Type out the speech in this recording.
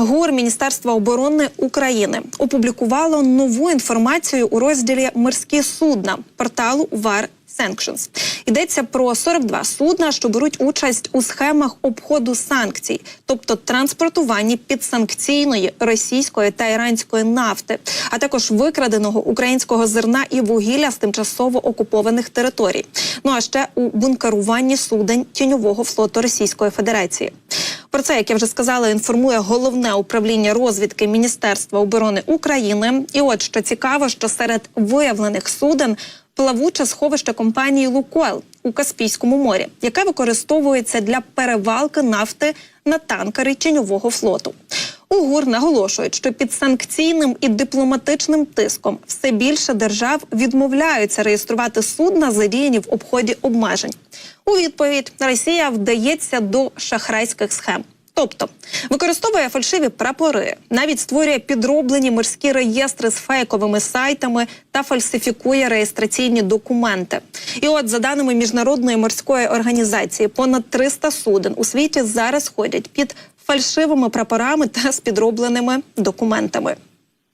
ГУР Міністерства оборони України опублікувало нову інформацію у розділі Морські судна порталу ВАР Sanctions. Йдеться про 42 судна, що беруть участь у схемах обходу санкцій, тобто транспортуванні підсанкційної російської та іранської нафти, а також викраденого українського зерна і вугілля з тимчасово окупованих територій. Ну а ще у бункеруванні суден тіньового флоту Російської Федерації. Про це, як я вже сказала, інформує головне управління розвідки Міністерства оборони України. І от що цікаво, що серед виявлених суден плавуче сховище компанії Лукойл у Каспійському морі, яке використовується для перевалки нафти на танкери тіньового флоту. УГУР наголошують, що під санкційним і дипломатичним тиском все більше держав відмовляються реєструвати судна, задіяні в обході обмежень. У відповідь Росія вдається до шахрайських схем. Тобто використовує фальшиві прапори, навіть створює підроблені морські реєстри з фейковими сайтами та фальсифікує реєстраційні документи. І от, за даними міжнародної морської організації, понад 300 суден у світі зараз ходять під фальшивими прапорами та з підробленими документами.